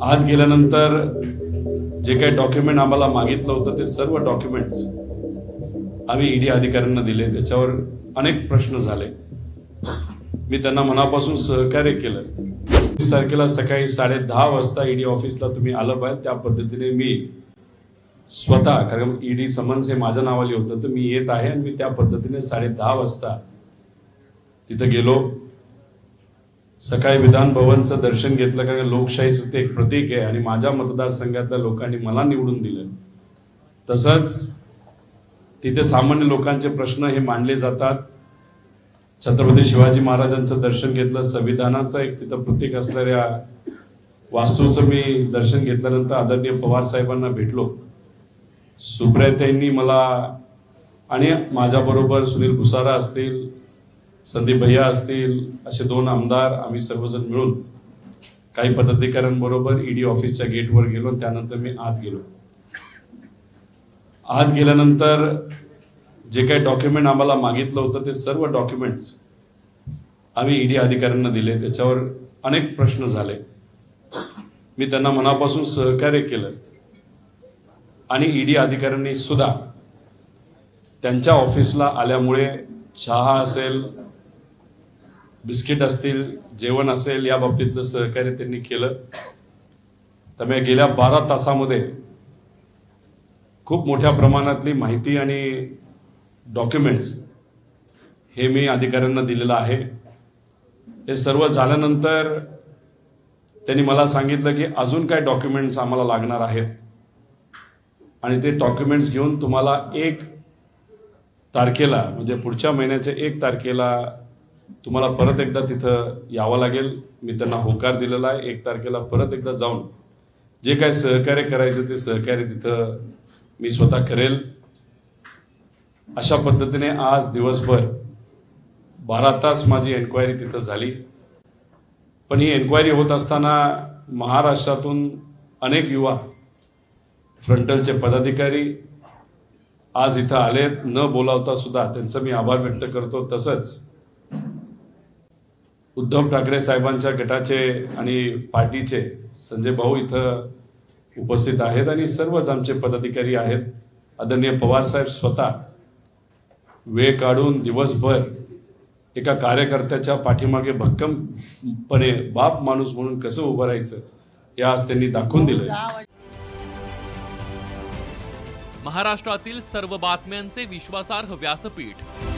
आत गेल्यानंतर जे काही डॉक्युमेंट आम्हाला मागितलं होतं ते सर्व डॉक्युमेंट्स आम्ही ईडी अधिकाऱ्यांना दिले. त्याच्यावर अनेक प्रश्न झाले. मी त्यांना मनापासून सहकार्य केलं. वीस तारखेला सकाळी साडे दहा वाजता ईडी ऑफिसला तुम्ही आलं पाहिजे. त्या पद्धतीने मी स्वतः कारण ईडी समन्स हे माझ्या नावाली होतं तर मी येत आहे आणि मी त्या पद्धतीने साडे दहा वाजता तिथं गेलो. सकाळी विधान भवनचं दर्शन घेतलं कारण लोकशाहीचं ते एक प्रतीक आहे आणि माझ्या मतदारसंघातल्या लोकांनी मला निवडून दिलं. तसंच तिथे सामान्य लोकांचे प्रश्न हे मांडले जातात. छत्रपती शिवाजी महाराजांचं दर्शन घेतलं संविधानाचं एक तिथं प्रतीक असणाऱ्या वास्तूचं मी दर्शन घेतल्यानंतर आदरणीय पवार साहेबांना भेटलो. सुप्रियाताईंनी मला आणि माझ्याबरोबर सुनील भुसारा असतील संदीप भैया असतील असे दोन आमदार आम्ही सर्वजण मिळून काही पदाधिकाऱ्यांबरोबर ईडी ऑफिसच्या गेटवर गेलो त्यानंतर मी आत गेलो. आत गेल्यानंतर जे काही डॉक्युमेंट आम्हाला मागितलं होतं ते सर्व डॉक्युमेंट्स आम्ही ईडी अधिकाऱ्यांना दिले. त्याच्यावर अनेक प्रश्न झाले. मी त्यांना मनापासून सहकार्य केलं. आणि ईडी अधिकाऱ्यांनी सुद्धा त्यांच्या ऑफिसला आल्यामुळे चहा असेल बिस्किट असतील जेवण असेल या बाबतीतलं सहकार्य त्यांनी केलं. त्यामुळे गेल्या बारा तासामध्ये खूप मोठ्या प्रमाणातली माहिती आणि डॉक्युमेंट्स हे मी अधिकाऱ्यांना दिलेलं आहे. हे सर्व झाल्यानंतर त्यांनी मला सांगितलं की अजून काय डॉक्युमेंट्स आम्हाला लागणार आहेत. आणि ते डॉक्युमेंट्स घेऊन तुम्हाला एक तारखेला म्हणजे पुढच्या महिन्याच्या एक तारखेला तुम्हाला परत एकदा तिथं यावं लागेल. मी त्यांना होकार दिलेला आहे. एक तारखेला परत एकदा जाऊन जे काय सहकार्य करायचं ते सहकार्य तिथं मी स्वतः करेल. अशा पद्धतीने आज दिवसभर बारा तास माझी एन्क्वायरी तिथं झाली. पण ही एन्क्वायरी होत असताना महाराष्ट्रातून अनेक युवा फ्रंटलचे पदाधिकारी आज इथं आलेत. न बोलावता सुद्धा त्यांचा मी आभार व्यक्त करतो. तसंच उद्धव ठाकरे साहेबांच्या गटाचे आणि पार्टीचे संजय भाऊ इथं उपस्थित आहेत आणि सर्वच आमचे पदाधिकारी आहेत. आदरणीय पवार साहेब स्वतः वेळ काढून दिवसभर एका कार्यकर्त्याच्या पाठीमागे भक्कमपणे बाप माणूस म्हणून कसं उभं राहायचं हे आज त्यांनी दाखवून दिलं महाराष्ट्रातील सर्व बातम्यांचे विश्वासार्ह व्यासपीठ